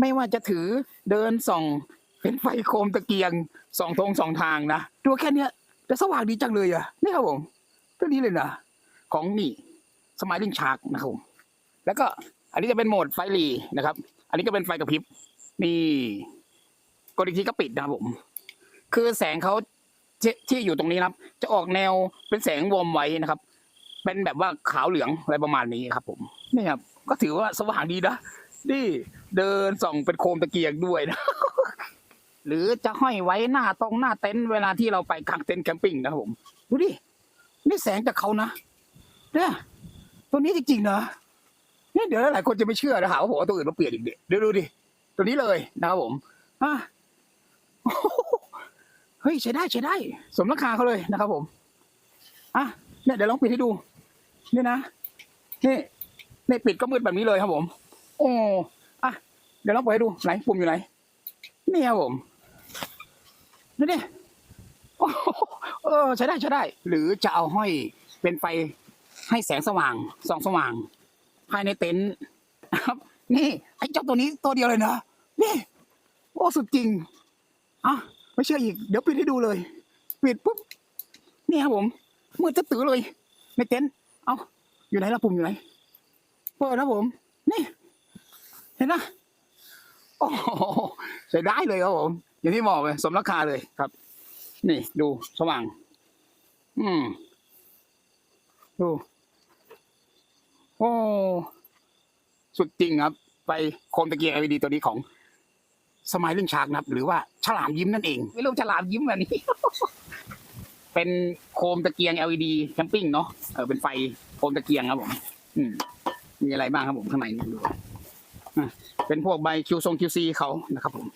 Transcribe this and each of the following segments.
ไม่ว่าจะถือเดินส่อง เป็นไฟโคมตะเกียงสองทงสองทางนะตัวแค่เนี้ยจะสว่างดีจังเลยอะนี่ครับผมตัวนี้เลยนะของนี่สมายลิงชาร์กนะครับผมแล้วก็อันนี้จะเป็นโหมดไฟหลีนะครับ อันนี้ก็เป็นไฟกระพริบนี่กดอีกทีก็ปิดนะครับผม คือแสงเขาที่ที่อยู่ตรงนี้นะครับ จะออกแนวเป็นแสงวอมไว้นะครับ เป็นแบบว่าขาวเหลืองอะไรประมาณนี้ครับ ผมนี่ครับก็ถือว่าสว่างดีนะ นี่เดินส่องเป็นโคมตะเกียงด้วยนะ หรือจะห้อยไว้หน้าตรงหน้าเต็นท์เวลาที่เราไปกางเต็นท์แคมปิ้งนะครับผมดูดินี่แสงจากเขานะเนี่ยตัวนี้จริงๆนะเนี่ยเดี๋ยวหลายคนจะไม่เชื่อนะหาว่าผมเอาตัวอื่นมาเปลี่ยนอีกเดี๋ยวดูดิตัวนี้เลยนะครับผมอะเฮ้ยใช้ได้ใช้ได้ สมราคาเขาเลยนะครับผมอะเนี่ยเดี๋ยวลองปิดให้ดูนี่นะนี่นี่ปิดก็มืดแบบนี้เลยครับผม โอ้อะเดี๋ยวลองเปิดให้ดูไหนปุ่มอยู่ไหน นี่ครับผมนี่ดิโอ้เออใช้ได้ใช้ได้ หรือจะเอาห้อยเป็นไฟให้แสงสว่างส่องสว่าง ภายในเต็นท์นะครับ นี่ไอ้เจ้าตัวนี้ตัวเดียวเลยนะนี่โอ้สุดจริงอะไม่เชื่ออีกเดี๋ยวปิดให้ดูเลยปิดปุ๊บนี่ครับผมมืดจะตื้อเลยในเต็นท์เอาอยู่ไหนละปุ่มอยู่ไหนเปิดนะผม นี่ เห็นนะโอ้ใช้ได้เลยครับผมอย่างที่บอกเลยสมราคาเลยครับ นี่ดูสว่าง อืม ดู โอ้สุดจริงครับ ไปโคมตะเกียง LED ตัวนี้ของสมัยเรื่องชากนะครับ หรือว่าฉลามยิ้มนั่นเองไม่รู้ฉลามยิ้มแบบนี้ เป็นโคมตะเกียง LED แคมปิ้งเนาะเออเป็นไฟโคมตะเกียงครับผม อืม มีอะไรบ้างครับผมข้างในนี่ดู เป็นพวกใบ Q ทรง QC เขานะครับผม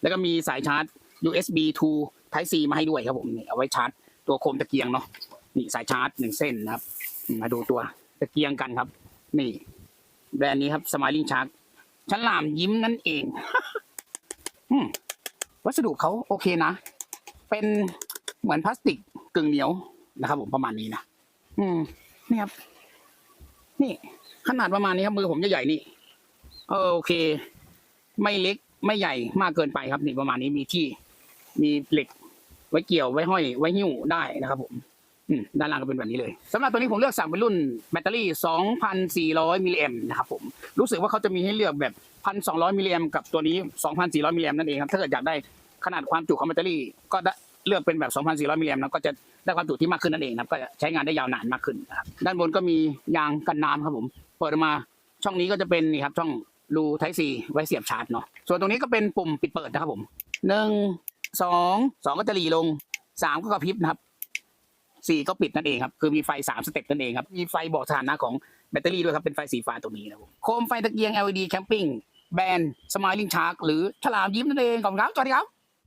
แล้วก็มีสายชาร์จ USB to Type C มาให้ด้วยครับผมนี่เอาไว้ชาร์จตัวโคมตะเกียงเนาะนี่สายชาร์จหนึ่งเส้นนะครับ มาดูตัวตะเกียงกันครับ นี่ แบรนด์นี้ครับ Smiling Shark ฉลามยิ้มนั่นเองอืวัสดุเขาโอเคนะ เป็นเหมือนพลาสติกกึ่งเหนียวนะครับผมประมาณนี้นะอืมนี่ครับ นี่ ขนาดประมาณนี้ครับมือผมจะใหญ่นี่ เออโอเค ไม่เล็กไม่ใหญ่มากเกินไปครับนี่ประมาณนี้มีที่ มีเหล็ก ไว้เกี่ยวไว้ห้อย ไว้หิ้วได้นะครับผมอืมด้านล่างก็เป็นแบบนี้เลยสำหรับตัวนี้ผมเลือกสั่งเป็นรุ่นแบตเตอรี่ 2,400 มิลลิแอมนะครับผมรู้สึกว่าเขาจะมีให้เลือกแบบ 1,200 มิลลิแอมกับตัวนี้ 2,400 มิลลิแอมนั่นเองครับถ้าเกิดอยากได้ขนาดความจุของแบตเตอรี่ ก็ได้เลือกเป็นแบบ 2,400 มิลลิแอมนะก็จะได้ความจุที่มากขึ้นนั่นเองนะครับก็ใช้งานได้ยาวนานมากขึ้นนะครับด้านบนก็มียางกันน้ำครับผม เปิดมาช่องนี้ก็จะเป็นนี่ครับช่อง รูไทซีไว้เสียบชาร์จเนาะส่วนตรงนี้ก็เป็นปุ่มปิดเปิดนะครับผมหนึ่งสองสองก็จะหลีลงสามก็กระพริบนะครับสี่ก็ปิดนั่นเองครับคือมีไฟสามสเต็ปนั่นเองครับมีไฟบอกสถานะของแบตเตอรี่ด้วยครับเป็นไฟสีฟ้าตรงนี้นะครับโคมไฟตะเกียง LED แคมปิ้งแบรนด์สมัยลิงฉากหรือฉลามยิ้มนั่นเองขอบคุณครับสวัสดีครับ